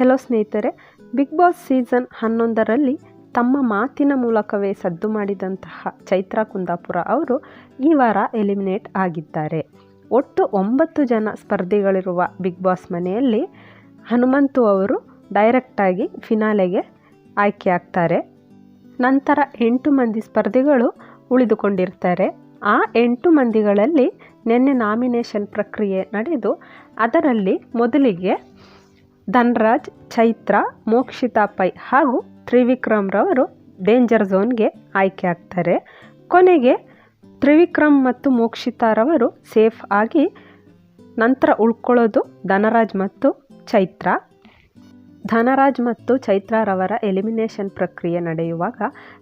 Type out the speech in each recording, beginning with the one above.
Hello ಸ್ನೇಹಿತರೆ, big boss season ಹನ್ನೊಂದರಲ್ಲಿ ತಮ್ಮ ಮಾತಿನ ಮೂಲಕವೇ ಸದ್ದು ಮಾಡಿದಂತಹ ಚೈತ್ರಾ ಕುಂದಾಪುರ ಅವರು ಈ ವಾರ ಎಲಿಮಿನೇಟ್ ಆಗಿದ್ದಾರೆ. ಒಟ್ಟು ಒಂಬತ್ತು ಜನ ಸ್ಪರ್ಧಿಗಳಿರುವ ಬಿಗ್ ಬಾಸ್ ಮನೆಯಲ್ಲಿ ಹನುಮಂತು ಅವರು ಡೈರೆಕ್ಟಾಗಿ ಫಿನಾಲೆಗೆ ಆಯ್ಕೆ ಆಗ್ತಾರೆ. ನಂತರ ಎಂಟು ಮಂದಿ ಸ್ಪರ್ಧಿಗಳು ಉಳಿದುಕೊಂಡಿರ್ತಾರೆ. ಆ ಎಂಟು ಮಂದಿಗಳಲ್ಲಿ ನಿನ್ನೆ ನಾಮಿನೇಷನ್ ಪ್ರಕ್ರಿಯೆ ನಡೆದು ಅದರಲ್ಲಿ ಮೊದಲಿಗೆ ಧನ್ರಾಜ್, ಚೈತ್ರ, ಮೋಕ್ಷಿತಾ ಪೈ ಹಾಗೂ ತ್ರಿವಿಕ್ರಮ್ರವರು ಡೇಂಜರ್ ಝೋನ್ಗೆ ಆಯ್ಕೆ ಆಗ್ತಾರೆ. ಕೊನೆಗೆ ತ್ರಿವಿಕ್ರಮ್ ಮತ್ತು ಮೋಕ್ಷಿತಾರವರು ಸೇಫ್ ಆಗಿ ನಂತರ ಉಳ್ಕೊಳ್ಳೋದು ಧನರಾಜ್ ಮತ್ತು ಚೈತ್ರ. ಧನರಾಜ್ ಮತ್ತು ಚೈತ್ರಾರವರ ಎಲಿಮಿನೇಷನ್ ಪ್ರಕ್ರಿಯೆ ನಡೆಯುವಾಗ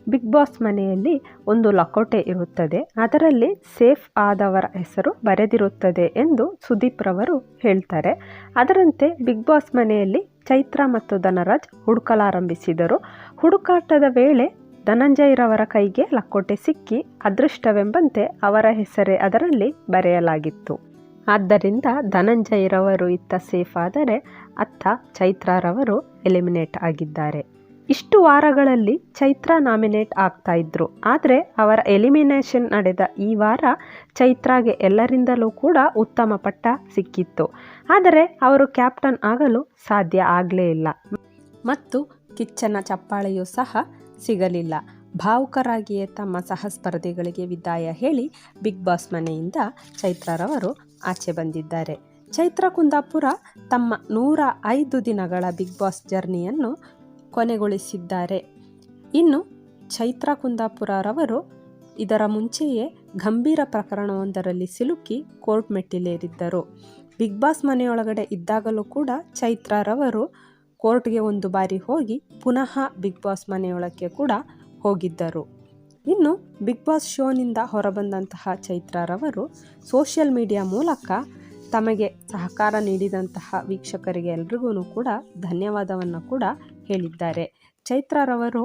ಬಿಗ್ ಬಾಸ್ ಮನೆಯಲ್ಲಿ ಒಂದು ಲಕೋಟೆ ಇರುತ್ತದೆ. ಅದರಲ್ಲಿ ಸೇಫ್ ಆದವರ ಹೆಸರು ಬರೆದಿರುತ್ತದೆ ಎಂದು ಸುದೀಪ್ ರವರು ಹೇಳ್ತಾರೆ. ಅದರಂತೆ ಬಿಗ್ ಬಾಸ್ ಮನೆಯಲ್ಲಿ ಚೈತ್ರ ಮತ್ತು ಧನರಾಜ್ ಹುಡುಕಲಾರಂಭಿಸಿದರು. ಹುಡುಕಾಟದ ವೇಳೆ ಧನಂಜಯರವರ ಕೈಗೆ ಲಕೋಟೆ ಸಿಕ್ಕಿ ಅದೃಷ್ಟವೆಂಬಂತೆ ಅವರ ಹೆಸರೇ ಅದರಲ್ಲಿ ಬರೆಯಲಾಗಿತ್ತು. ಆದ್ದರಿಂದ ಧನಂಜಯರವರು ಇತ್ತ ಸೇಫ್ ಆದರೆ ಅತ್ತ ಚೈತ್ರಾರವರು ಎಲಿಮಿನೇಟ್ ಆಗಿದ್ದಾರೆ. ಇಷ್ಟು ವಾರಗಳಲ್ಲಿ ಚೈತ್ರ ನಾಮಿನೇಟ್ ಆಗ್ತಾ ಇದ್ರು. ಆದರೆ ಅವರ ಎಲಿಮಿನೇಷನ್ ನಡೆದ ಈ ವಾರ ಚೈತ್ರಾಗೆ ಎಲ್ಲರಿಂದಲೂ ಕೂಡ ಉತ್ತಮ ಪಟ್ಟ ಸಿಕ್ಕಿತ್ತು. ಆದರೆ ಅವರು ಕ್ಯಾಪ್ಟನ್ ಆಗಲು ಸಾಧ್ಯ ಆಗಲೇ ಇಲ್ಲ. ಮತ್ತು ಕಿಚ್ಚನ ಚಪ್ಪಾಳೆಯೂ ಸಹ ಸಿಗಲಿಲ್ಲ. ಭಾವುಕರಾಗಿಯೇ ತಮ್ಮ ಸಹ ಸ್ಪರ್ಧಿಗಳಿಗೆ ವಿದಾಯ ಹೇಳಿ ಬಿಗ್ ಬಾಸ್ ಮನೆಯಿಂದ ಚೈತ್ರರವರು ಆಚೆ ಬಂದಿದ್ದಾರೆ. ಚೈತ್ರ ಕುಂದಾಪುರ ತಮ್ಮ ನೂರ ಐದು ದಿನಗಳ ಬಿಗ್ ಬಾಸ್ ಜರ್ನಿಯನ್ನು ಕೊನೆಗೊಳಿಸಿದ್ದಾರೆ. ಇನ್ನು ಚೈತ್ರ ಕುಂದಾಪುರರವರು ಇದರ ಮುಂಚೆಯೇ ಗಂಭೀರ ಪ್ರಕರಣವೊಂದರಲ್ಲಿ ಸಿಲುಕಿ ಕೋರ್ಟ್ ಮೆಟ್ಟಿಲೇರಿದ್ದರು. ಬಿಗ್ ಬಾಸ್ ಮನೆಯೊಳಗಡೆ ಇದ್ದಾಗಲೂ ಕೂಡ ಚೈತ್ರರವರು ಕೋರ್ಟ್ಗೆ ಒಂದು ಬಾರಿ ಹೋಗಿ ಪುನಃ ಬಿಗ್ ಬಾಸ್ ಮನೆಯೊಳಕ್ಕೆ ಕೂಡ ಹೋಗಿದ್ದರು. ಇನ್ನು ಬಿಗ್ ಬಾಸ್ ಶೋನಿಂದ ಹೊರಬಂದಂತಹ ಚೈತ್ರಾರವರು ಸೋಷಿಯಲ್ ಮೀಡಿಯಾ ಮೂಲಕ ತಮಗೆ ಸಹಕಾರ ನೀಡಿದಂತಹ ವೀಕ್ಷಕರಿಗೆ ಎಲ್ರಿಗೂ ಕೂಡ ಧನ್ಯವಾದವನ್ನು ಕೂಡ ಹೇಳಿದ್ದಾರೆ. ಚೈತ್ರರವರು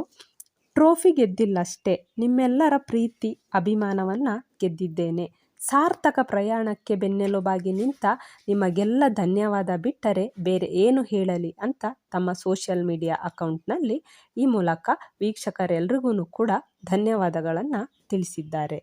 ಟ್ರೋಫಿ ಗೆದ್ದಿಲ್ಲಷ್ಟೇ ನಿಮ್ಮೆಲ್ಲರ ಪ್ರೀತಿ, ಅಭಿಮಾನವನ್ನು ಗೆದ್ದಿದ್ದೇನೆ. ಸಾರ್ಥಕ ಪ್ರಯಾಣಕ್ಕೆ ಬೆನ್ನೆಲುಬಾಗಿ ನಿಂತ ನಿಮಗೆಲ್ಲ ಧನ್ಯವಾದ ಬಿಟ್ಟರೆ ಬೇರೆ ಏನು ಹೇಳಲಿ ಅಂತ ತಮ್ಮ ಸೋಷಿಯಲ್ ಮೀಡಿಯಾ ಅಕೌಂಟ್ನಲ್ಲಿ ಈ ಮೂಲಕ ವೀಕ್ಷಕರೆಲ್ರಿಗೂ ಕೂಡ ಧನ್ಯವಾದಗಳನ್ನು ತಿಳಿಸಿದ್ದಾರೆ.